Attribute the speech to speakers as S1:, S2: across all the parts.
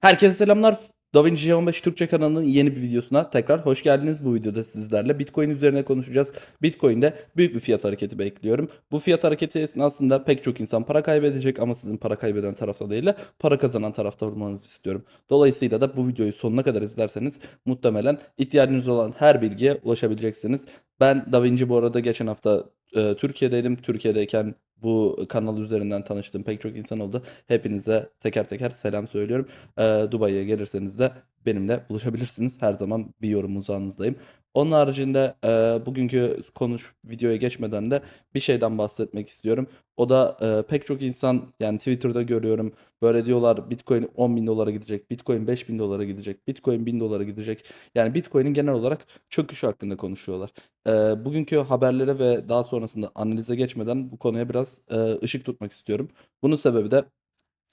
S1: Herkese selamlar. DaVinci 15 Türkçe kanalının yeni bir videosuna tekrar hoş geldiniz. Bu videoda sizlerle Bitcoin üzerine konuşacağız. Bitcoin'de büyük bir fiyat hareketi bekliyorum. Bu fiyat hareketi esnasında pek çok insan para kaybedecek ama sizin para kaybeden tarafta değil de para kazanan tarafta olmanızı istiyorum. Dolayısıyla da bu videoyu sonuna kadar izlerseniz muhtemelen ihtiyacınız olan her bilgiye ulaşabileceksiniz. Ben DaVinci bu arada geçen hafta e, Türkiye'deydim. Türkiye'deyken bu kanal üzerinden tanıştığım pek çok insan oldu. Hepinize teker teker selam söylüyorum. Ee, Dubai'ye gelirseniz de benimle buluşabilirsiniz. Her zaman bir yorum uzağınızdayım. Onun haricinde e, bugünkü konuş videoya geçmeden de bir şeyden bahsetmek istiyorum. O da e, pek çok insan yani Twitter'da görüyorum böyle diyorlar Bitcoin 10 bin dolara gidecek, Bitcoin 5 bin dolara gidecek, Bitcoin 1000 dolara gidecek. Yani Bitcoin'in genel olarak çöküşü hakkında konuşuyorlar. E, bugünkü haberlere ve daha sonrasında analize geçmeden bu konuya biraz e, ışık tutmak istiyorum. Bunun sebebi de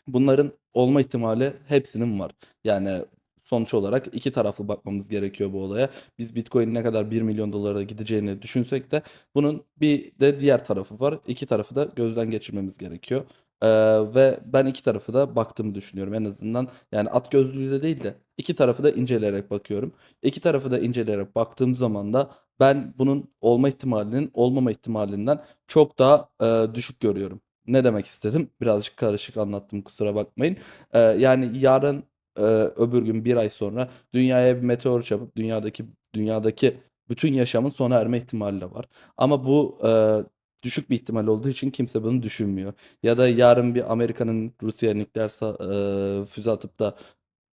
S1: bunların olma ihtimali hepsinin var. Yani sonuç olarak iki taraflı bakmamız gerekiyor bu olaya. Biz Bitcoin ne kadar 1 milyon dolara gideceğini düşünsek de bunun bir de diğer tarafı var. İki tarafı da gözden geçirmemiz gerekiyor. Ee, ve ben iki tarafı da baktığımı düşünüyorum en azından. Yani at gözlüğüyle değil de iki tarafı da inceleyerek bakıyorum. İki tarafı da inceleyerek baktığım zaman da ben bunun olma ihtimalinin olmama ihtimalinden çok daha e, düşük görüyorum. Ne demek istedim? Birazcık karışık anlattım kusura bakmayın. Ee, yani yarın e, öbür gün bir ay sonra dünyaya bir meteor çarpıp dünyadaki dünyadaki bütün yaşamın sona erme ihtimali de var. Ama bu e, düşük bir ihtimal olduğu için kimse bunu düşünmüyor. Ya da yarın bir Amerika'nın Rusya'ya nükleer e, füze atıp da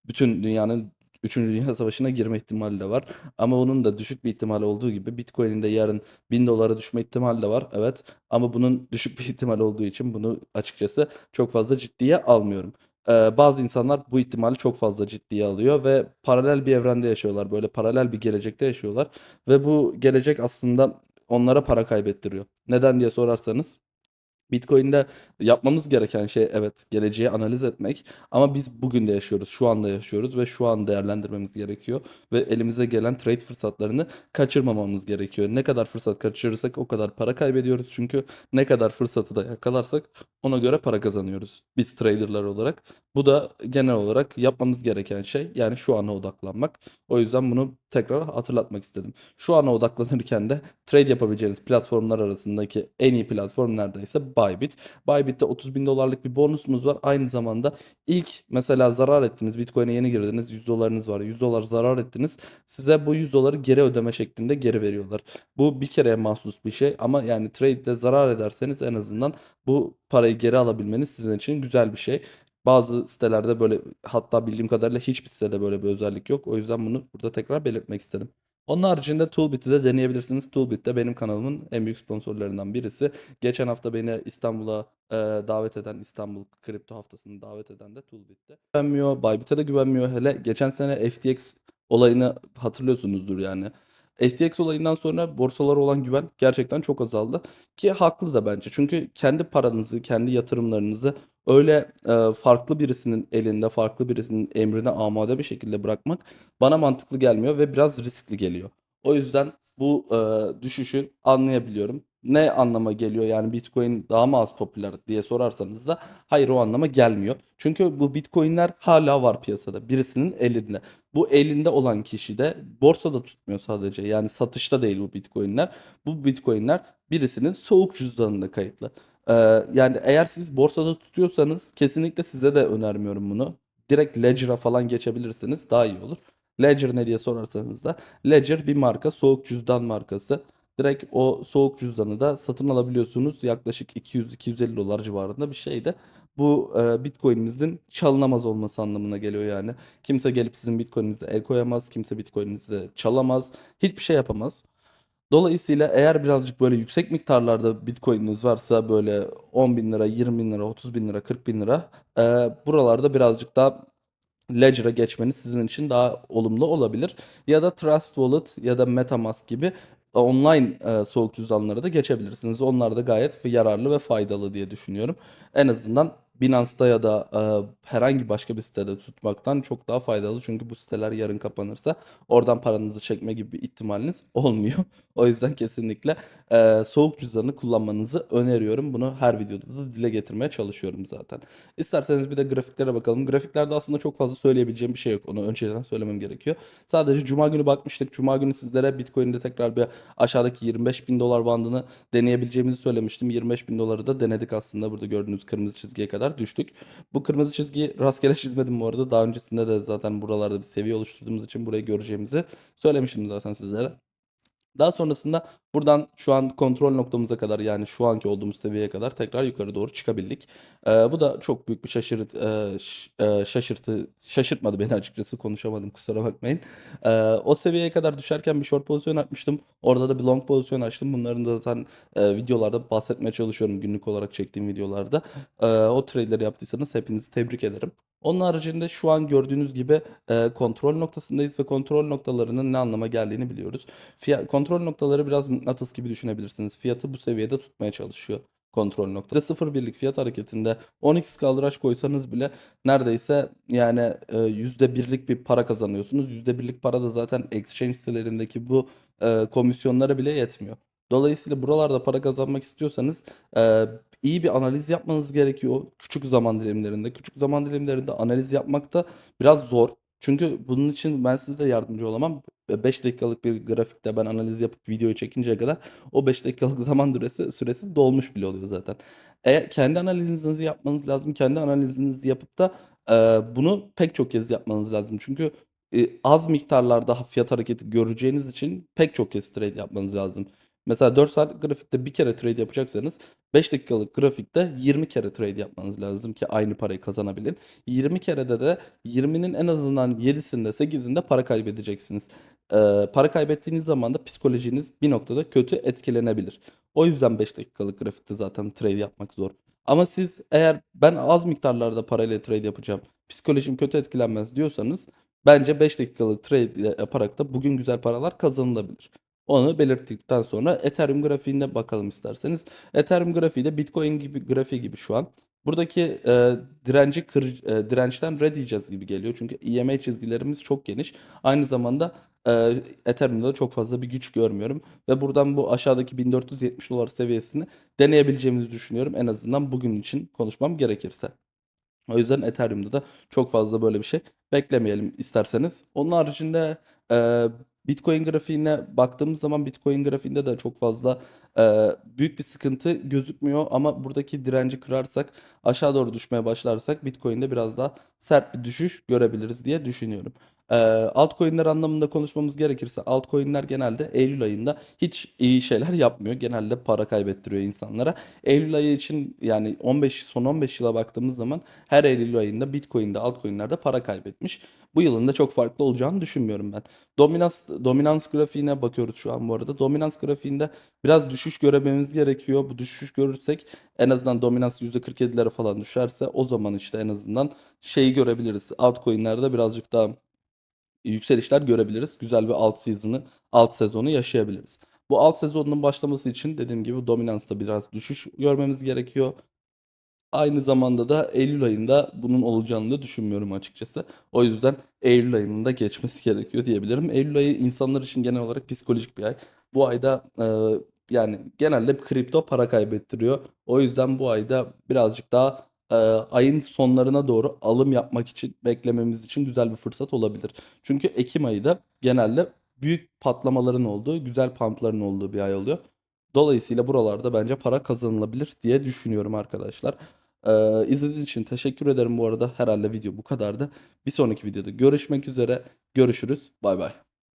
S1: bütün dünyanın 3. Dünya Savaşı'na girme ihtimali de var. Ama onun da düşük bir ihtimal olduğu gibi Bitcoin'in de yarın 1000 dolara düşme ihtimali de var. Evet. Ama bunun düşük bir ihtimal olduğu için bunu açıkçası çok fazla ciddiye almıyorum. Ee, bazı insanlar bu ihtimali çok fazla ciddiye alıyor ve paralel bir evrende yaşıyorlar. Böyle paralel bir gelecekte yaşıyorlar. Ve bu gelecek aslında onlara para kaybettiriyor. Neden diye sorarsanız Bitcoin'de yapmamız gereken şey evet geleceği analiz etmek ama biz bugün de yaşıyoruz, şu anda yaşıyoruz ve şu an değerlendirmemiz gerekiyor ve elimize gelen trade fırsatlarını kaçırmamamız gerekiyor. Ne kadar fırsat kaçırırsak o kadar para kaybediyoruz çünkü ne kadar fırsatı da yakalarsak ona göre para kazanıyoruz biz traderlar olarak. Bu da genel olarak yapmamız gereken şey yani şu ana odaklanmak. O yüzden bunu tekrar hatırlatmak istedim. Şu ana odaklanırken de trade yapabileceğiniz platformlar arasındaki en iyi platform neredeyse Bybit. Bybit'te 30 bin dolarlık bir bonusumuz var. Aynı zamanda ilk mesela zarar ettiniz. Bitcoin'e yeni girdiniz. 100 dolarınız var. 100 dolar zarar ettiniz. Size bu 100 doları geri ödeme şeklinde geri veriyorlar. Bu bir kereye mahsus bir şey ama yani trade'de zarar ederseniz en azından bu parayı geri alabilmeniz sizin için güzel bir şey. Bazı sitelerde böyle hatta bildiğim kadarıyla hiçbir sitede böyle bir özellik yok. O yüzden bunu burada tekrar belirtmek istedim. Onun haricinde Toolbit'i de deneyebilirsiniz. Toolbit de benim kanalımın en büyük sponsorlarından birisi. Geçen hafta beni İstanbul'a e, davet eden, İstanbul Kripto Haftası'nı davet eden de Toolbit'te. Güvenmiyor, Bybit'e de güvenmiyor. Hele geçen sene FTX olayını hatırlıyorsunuzdur yani. FTX olayından sonra borsalara olan güven gerçekten çok azaldı. Ki haklı da bence. Çünkü kendi paranızı, kendi yatırımlarınızı öyle e, farklı birisinin elinde, farklı birisinin emrine amade bir şekilde bırakmak bana mantıklı gelmiyor ve biraz riskli geliyor. O yüzden bu e, düşüşü anlayabiliyorum. Ne anlama geliyor yani Bitcoin daha mı az popüler diye sorarsanız da hayır o anlama gelmiyor. Çünkü bu Bitcoin'ler hala var piyasada birisinin elinde. Bu elinde olan kişi de borsada tutmuyor sadece yani satışta değil bu Bitcoin'ler. Bu Bitcoin'ler birisinin soğuk cüzdanında kayıtlı. Ee, yani eğer siz borsada tutuyorsanız kesinlikle size de önermiyorum bunu. Direkt Ledger'a falan geçebilirsiniz daha iyi olur. Ledger ne diye sorarsanız da Ledger bir marka soğuk cüzdan markası. Direkt o soğuk cüzdanı da satın alabiliyorsunuz. Yaklaşık 200-250 dolar civarında bir şey de bu e, Bitcoin'inizin çalınamaz olması anlamına geliyor yani. Kimse gelip sizin Bitcoin'inize el koyamaz, kimse Bitcoin'inizi çalamaz, hiçbir şey yapamaz. Dolayısıyla eğer birazcık böyle yüksek miktarlarda Bitcoin'iniz varsa böyle 10 bin lira, 20 bin lira, 30 bin lira, 40 bin lira e, buralarda birazcık daha Ledger'a geçmeniz sizin için daha olumlu olabilir. Ya da Trust Wallet ya da MetaMask gibi online e, soğuk cüzdanlara da geçebilirsiniz. Onlar da gayet yararlı ve faydalı diye düşünüyorum. En azından Binance'da ya da e, herhangi başka bir sitede tutmaktan çok daha faydalı. Çünkü bu siteler yarın kapanırsa oradan paranızı çekme gibi bir ihtimaliniz olmuyor. O yüzden kesinlikle e, soğuk cüzdanı kullanmanızı öneriyorum. Bunu her videoda da dile getirmeye çalışıyorum zaten. İsterseniz bir de grafiklere bakalım. Grafiklerde aslında çok fazla söyleyebileceğim bir şey yok. Onu önceden söylemem gerekiyor. Sadece Cuma günü bakmıştık. Cuma günü sizlere Bitcoin'de tekrar bir aşağıdaki 25 bin dolar bandını deneyebileceğimizi söylemiştim. 25 bin doları da denedik aslında. Burada gördüğünüz kırmızı çizgiye kadar düştük. Bu kırmızı çizgiyi rastgele çizmedim bu arada. Daha öncesinde de zaten buralarda bir seviye oluşturduğumuz için burayı göreceğimizi söylemiştim zaten sizlere. Daha sonrasında buradan şu an kontrol noktamıza kadar yani şu anki olduğumuz seviyeye kadar tekrar yukarı doğru çıkabildik. Ee, bu da çok büyük bir şaşırt, e, e, şaşırtı, şaşırtmadı beni açıkçası konuşamadım kusura bakmayın. Ee, o seviyeye kadar düşerken bir short pozisyon açmıştım. Orada da bir long pozisyon açtım. Bunların da zaten e, videolarda bahsetmeye çalışıyorum günlük olarak çektiğim videolarda. Ee, o trade'leri yaptıysanız hepinizi tebrik ederim. Onun haricinde şu an gördüğünüz gibi e, kontrol noktasındayız ve kontrol noktalarının ne anlama geldiğini biliyoruz. Fiyat, kontrol noktaları biraz mıknatıs gibi düşünebilirsiniz. Fiyatı bu seviyede tutmaya çalışıyor kontrol noktası. 0.1'lik fiyat hareketinde 10x kaldıraç koysanız bile neredeyse yani e, %1'lik bir para kazanıyorsunuz. %1'lik para da zaten exchange sitelerindeki bu e, komisyonlara bile yetmiyor. Dolayısıyla buralarda para kazanmak istiyorsanız e, iyi bir analiz yapmanız gerekiyor. Küçük zaman dilimlerinde. Küçük zaman dilimlerinde analiz yapmak da biraz zor. Çünkü bunun için ben size de yardımcı olamam. 5 dakikalık bir grafikte ben analiz yapıp videoyu çekinceye kadar o 5 dakikalık zaman süresi, süresi dolmuş bile oluyor zaten. Eğer kendi analizinizi yapmanız lazım. Kendi analizinizi yapıp da e, bunu pek çok kez yapmanız lazım. Çünkü e, az miktarlarda fiyat hareketi göreceğiniz için pek çok kez trade yapmanız lazım. Mesela 4 saatlik grafikte bir kere trade yapacaksanız 5 dakikalık grafikte 20 kere trade yapmanız lazım ki aynı parayı kazanabilin. 20 kerede de 20'nin en azından 7'sinde 8'inde para kaybedeceksiniz. Ee, para kaybettiğiniz zaman da psikolojiniz bir noktada kötü etkilenebilir. O yüzden 5 dakikalık grafikte zaten trade yapmak zor. Ama siz eğer ben az miktarlarda parayla trade yapacağım, psikolojim kötü etkilenmez diyorsanız bence 5 dakikalık trade yaparak da bugün güzel paralar kazanılabilir. Onu belirttikten sonra Ethereum grafiğine bakalım isterseniz. Ethereum grafiği de Bitcoin gibi grafiği gibi şu an. Buradaki e, direnci kır, e, dirençten red diyeceğiz gibi geliyor. Çünkü EMA çizgilerimiz çok geniş. Aynı zamanda e, Ethereum'da da çok fazla bir güç görmüyorum. Ve buradan bu aşağıdaki 1470 dolar seviyesini deneyebileceğimizi düşünüyorum. En azından bugün için konuşmam gerekirse. O yüzden Ethereum'da da çok fazla böyle bir şey beklemeyelim isterseniz. Onun haricinde e, Bitcoin grafiğine baktığımız zaman Bitcoin grafiğinde de çok fazla e, büyük bir sıkıntı gözükmüyor. Ama buradaki direnci kırarsak aşağı doğru düşmeye başlarsak Bitcoin'de biraz daha sert bir düşüş görebiliriz diye düşünüyorum. E, altcoin'ler anlamında konuşmamız gerekirse altcoin'ler genelde Eylül ayında hiç iyi şeyler yapmıyor. Genelde para kaybettiriyor insanlara. Eylül ayı için yani 15 son 15 yıla baktığımız zaman her Eylül ayında Bitcoin'de altcoin'lerde para kaybetmiş. Bu yılın da çok farklı olacağını düşünmüyorum ben. Dominans dominans grafiğine bakıyoruz şu an bu arada. Dominans grafiğinde biraz düşüş görmemiz gerekiyor. Bu düşüş görürsek en azından dominans %47'lere falan düşerse o zaman işte en azından şeyi görebiliriz. Altcoin'lerde birazcık daha yükselişler görebiliriz. Güzel bir alt season'ı, alt sezonu yaşayabiliriz. Bu alt sezonun başlaması için dediğim gibi dominansta biraz düşüş görmemiz gerekiyor. Aynı zamanda da Eylül ayında bunun olacağını da düşünmüyorum açıkçası. O yüzden Eylül ayının da geçmesi gerekiyor diyebilirim. Eylül ayı insanlar için genel olarak psikolojik bir ay. Bu ayda e, yani genelde kripto para kaybettiriyor. O yüzden bu ayda birazcık daha ayın sonlarına doğru alım yapmak için beklememiz için güzel bir fırsat olabilir. Çünkü Ekim ayı da genelde büyük patlamaların olduğu, güzel pumpların olduğu bir ay oluyor. Dolayısıyla buralarda bence para kazanılabilir diye düşünüyorum arkadaşlar. Ee, izlediğiniz için teşekkür ederim bu arada. Herhalde video bu kadardı. Bir sonraki videoda görüşmek üzere. Görüşürüz. Bay bay.